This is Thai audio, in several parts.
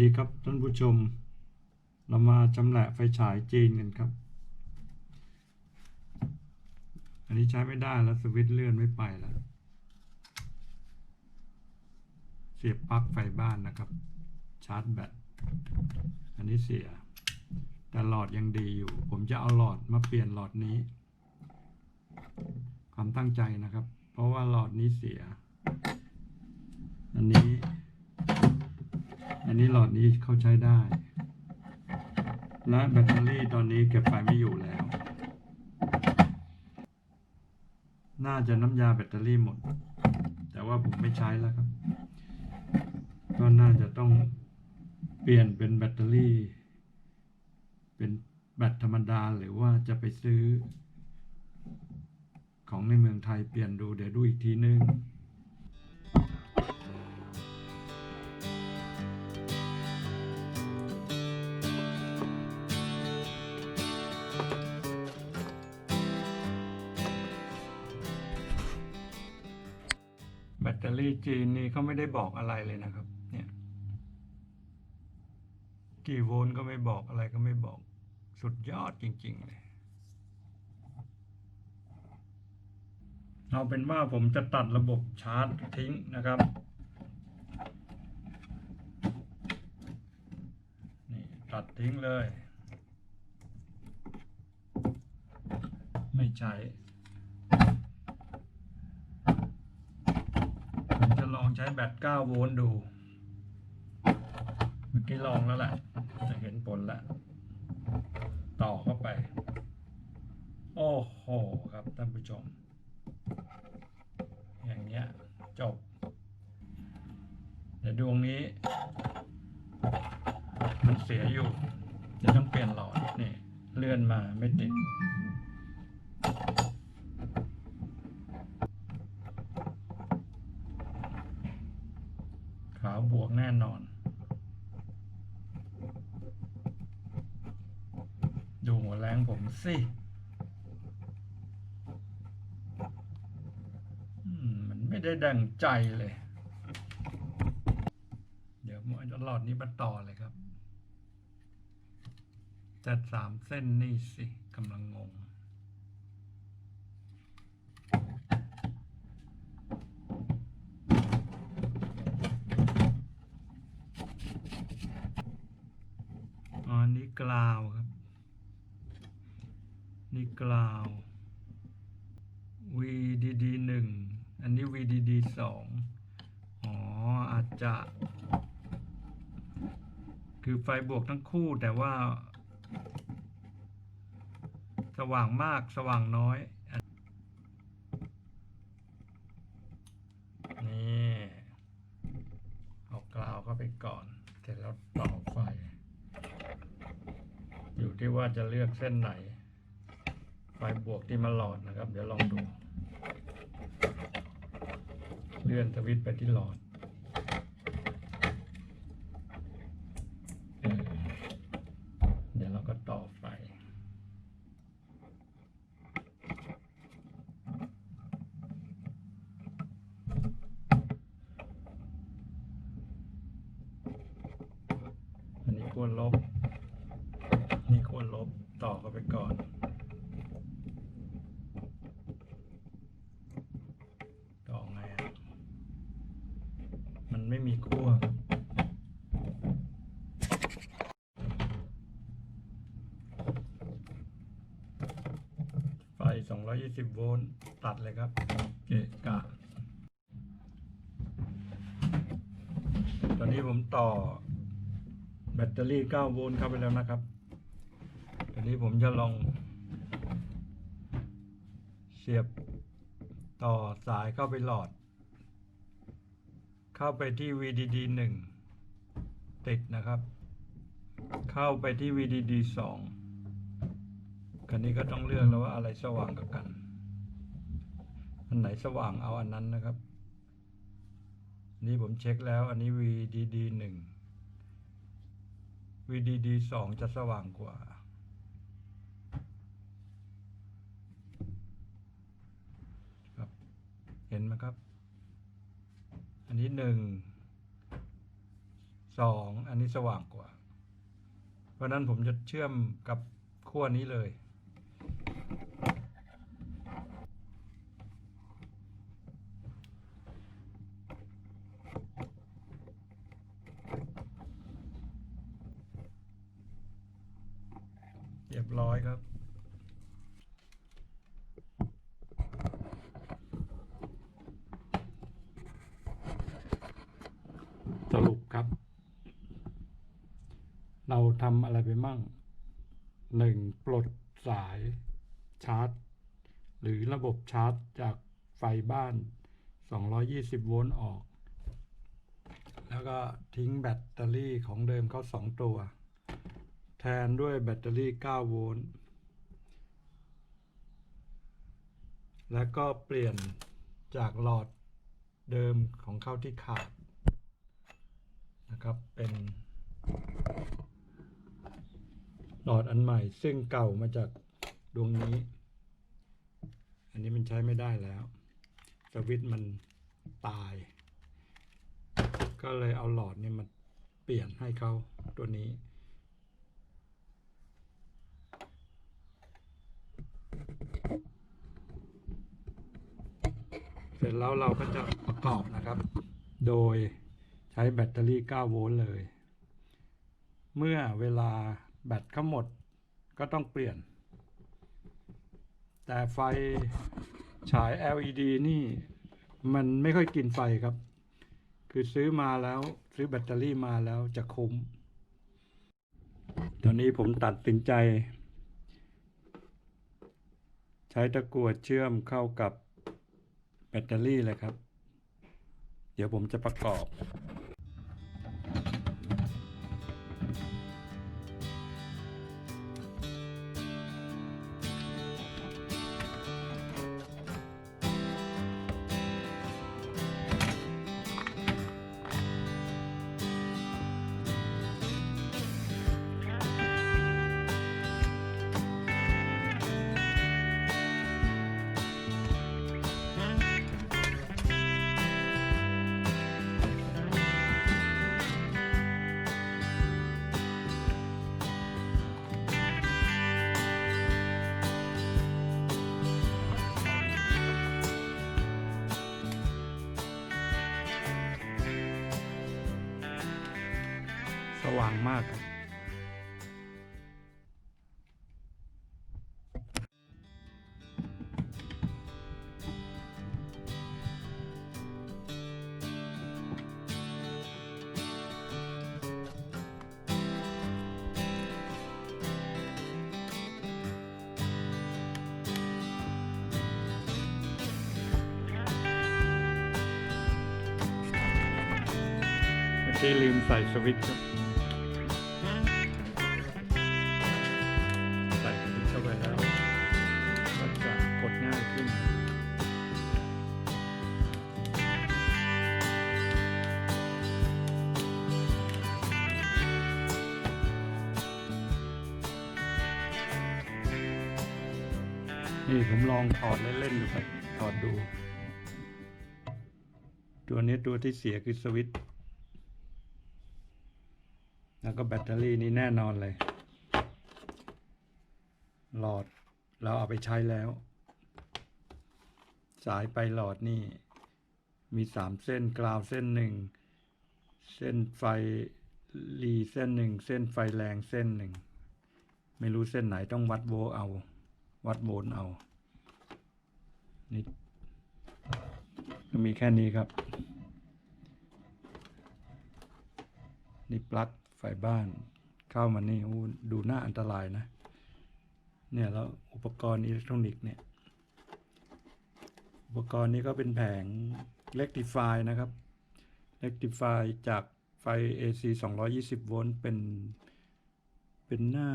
ดีครับท่านผู้ชม เรามาชำแหละไฟฉายจีนกันครับ อันนี้ใช้ไม่ได้แล้วสวิตช์เลื่อนไม่ไปแล้ว เสียบปลั๊กไฟบ้านนะครับ ชาร์จแบต อันนี้เสีย แต่หลอดยังดีอยู่ ผมจะเอาหลอดมาเปลี่ยนหลอดนี้ ความตั้งใจนะครับ เพราะว่าหลอดนี้เสีย อันนี้ อันนี้หลอดนี้เข้าใช้ได้ และแบตเตอรี่ตอนนี้เก็บไฟไม่อยู่แล้ว น่าจะน้ำยาแบตเตอรี่หมด แต่ว่าผมไม่ใช้แล้วครับ ก็น่าจะต้องเปลี่ยนเป็นแบตเตอรี่ เป็นแบตธรรมดาหรือว่าจะไปซื้อ ของในเมืองไทยเปลี่ยนดูเดี๋ยวดูอีกทีนึง ตรี่จีนนี่เขาไม่ได้บอกอะไรเลยนะครับ เนี่ย กี่โวลต์ก็ไม่บอกอะไรก็ไม่บอก สุดยอดจริง ๆ เลยเอาเป็นว่าผมจะตัดระบบชาร์จทิ้งนะครับ นี่ตัดทิ้งเลย ไม่ใช้ ผมจะลอง ใช้แบต 9 โวลต์ดู เมื่อกี้ลองแล้วแหละ จะเห็นผลแล้วต่อเข้าไป โอ้โห ครับท่านผู้ชม อย่างเงี้ย จบเดี๋ยวดวงนี้ มันเสียอยู่ จะต้องเปลี่ยนหลอดนี่ เลื่อนมาไม่ติด ขาวบวกแน่นอน ดูหัวแร งผมสิมันไม่ได้ดังใจเลย เดี๋ยวมเอาหลอดนี้มาต่อเลยครับ จัดสามเส้นนี่สิกำลังงง อ๋ออันนี้กลาวครับ นี่กลาว VDD หนึ่งอันนี้ VDD สองอ๋อ อาจจะ คือไฟบวกทั้งคู่แต่ว่า สว่างมากสว่างน้อยนี่เอากล่าวเข้าไปก่อน เสร็จแล้วต่อไฟ อยู่ที่ว่าจะเลือกเส้นไหน ไฟบวกที่มาหลอดนะครับ เดี๋ยวลองดู เลื่อนสวิตไปที่หลอดเดี๋ยวเราก็ต่อไฟอันนี้ควรลบ นี่ควรลบต่อเข้าไปก่อน ต่อไงอะ มันไม่มีขั้วครับไฟ 20โวลต์ตัดเลยครับ เกะกะ ตอนนี้ผมต่อ แบตเตอรี่ 9 โวลต์เข้าไปแล้วนะครับ ตอนนี้ผมจะลอง เสียบต่อสายเข้าไปหลอด เข้าไปที่ VDD 1 ติดนะครับ เข้าไปที่ VDD 2คันนี้ก็ต้องเลือกแล้วว่าอะไรสว่างกับกัน อันไหนสว่างเอาอันนั้นนะครับ นี่ผมเช็คแล้วอันนี้ VDD 1 VDD 2จะสว่างกว่า ครับ เห็นไหมครับ อันนี้หนึ่งสองอันนี้สว่างกว่า เพราะนั้นผมจะเชื่อมกับขั้วนี้เลยบร้อยครับ สรุปครับ เราทำอะไรไปมั่งหนึ่งปลดสายชาร์จ หรือระบบชาร์จจากไฟบ้าน 220 โวลต์ออก แล้วก็ทิ้งแบตเตอรี่ของเดิมเขาสองตัว แทนด้วยแบตเตอรี่ 9 โวลต์แล้วก็เปลี่ยนจากหลอดเดิมของเขาที่ขาดนะครับเป็น หลอดอันใหม่ ซึ่งเก่ามาจากดวงนี้ อันนี้มันใช้ไม่ได้แล้ว สวิตช์มันตาย ก็เลยเอาหลอดเนี่ยมาเปลี่ยนให้เขาตัวนี้เสร็จแล้วเราก็จะประกอบนะครับ โดยใช้แบตเตอรี่ 9 โวลต์เลย เมื่อเวลา แบตเขาหมดก็ต้องเปลี่ยน แต่ไฟฉาย LED นี่ มันไม่ค่อยกินไฟครับ คือซื้อมาแล้วซื้อแบตเตอรี่มาแล้วจะคุ้ม ตอนนี้ผมตัดสินใจ ใช้ตะกั่วเชื่อมเข้ากับแบตเตอรี่เลยครับ เดี๋ยวผมจะประกอบ ว่างมากครับเมื่ลืมใส่สวิตช์ครับ นี่ผมลองถอดเล่นๆดูครับถอดดู ตัวนี้ตัวที่เสียคือสวิตช์แล้วก็แบตเตอรี่นี่แน่นอนเลย หลอดเราเอาไปใช้แล้ว สายไปหลอดนี่ มีสามเส้นกราวเส้นหนึ่ง เส้นไฟรีเส้นหนึ่ง เส้นไฟแรงเส้นหนึ่ง ไม่รู้เส้นไหนต้องวัดโวล์เอา วัดโวลต์เอา นี่ก็มีแค่นี้ครับ นี่ปลั๊กไฟบ้าน เข้ามานี่ดูน่าอันตรายนะ เนี่ยแล้วอุปกรณ์อิเล็กทรอนิกส์เนี่ย อุปกรณ์นี้ก็เป็นแผง rectify นะครับ rectify จากไฟ AC 220 โวลต์เป็น เป็นน่า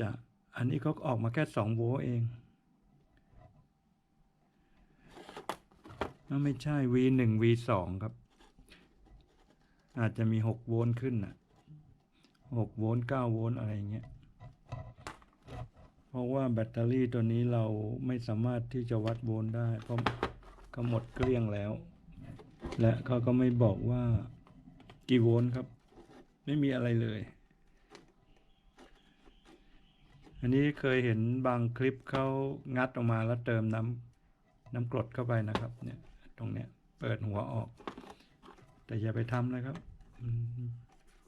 จะ อันนี้เขาออกมาแค่2โวลต์เองน่าไม่ใช่ V1 V2 ครับ อาจจะมี6โวลต์ขึ้นน่ะ6โวลต์9โวลต์อะไรเงี้ย เพราะว่าแบตเตอรี่ตัวนี้เราไม่สามารถที่จะวัดโวลต์ได้ เพราะเขาหมดเกลี้ยงแล้ว และเขาก็ไม่บอกว่ากี่โวลต์ครับ ไม่มีอะไรเลย อันนี้เคยเห็นบางคลิปเขางัดออกมาแล้วเติมน้ำน้ำกรดเข้าไปนะครับ เนี่ยตรงเนี้ยเปิดหัวออก แต่อย่าไปทำนะครับ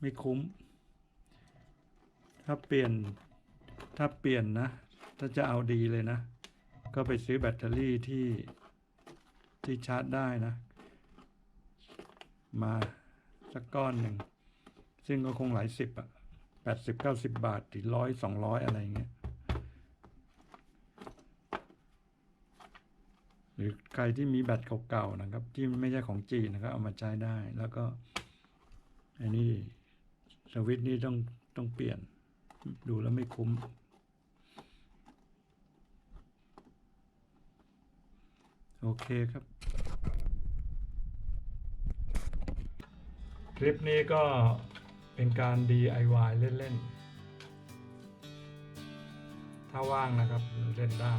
ไม่คุ้ม ถ้าเปลี่ยนถ้าเปลี่ยนนะ ถ้าจะเอาดีเลยนะ ก็ไปซื้อแบตเตอรี่ที่ที่ชาร์จได้นะ มาสักก้อนหนึ่ง ซึ่งก็คงหลายสิบอะ ดสิบเก้าสิบบาทถึงร้อยสองร้อยอะไรเงี้ยหรือใครที่มีแบตเก่าๆนะครับ ที่ไม่ใช่ของจีนนะครับเอามาใช้ได้แล้วก็อันนี้สวิตช์นี่ต้องต้องเปลี่ยนดูแล้วไม่คุ้มโอเคครับ คลิปนี้ก็ เป็นการ DIY เล่นๆ ถ้าว่างนะครับเล่นได้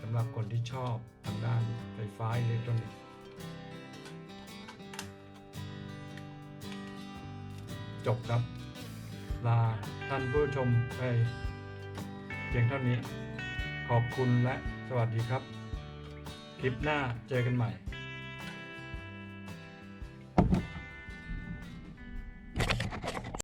สำหรับคนที่ชอบทางด้านไฟฟ้าอิเล็กทรอนิกส์จบครับ ลาท่านผู้ชมไปเพียงเท่านี้ ขอบคุณและสวัสดีครับ คลิปหน้าเจอกันใหม่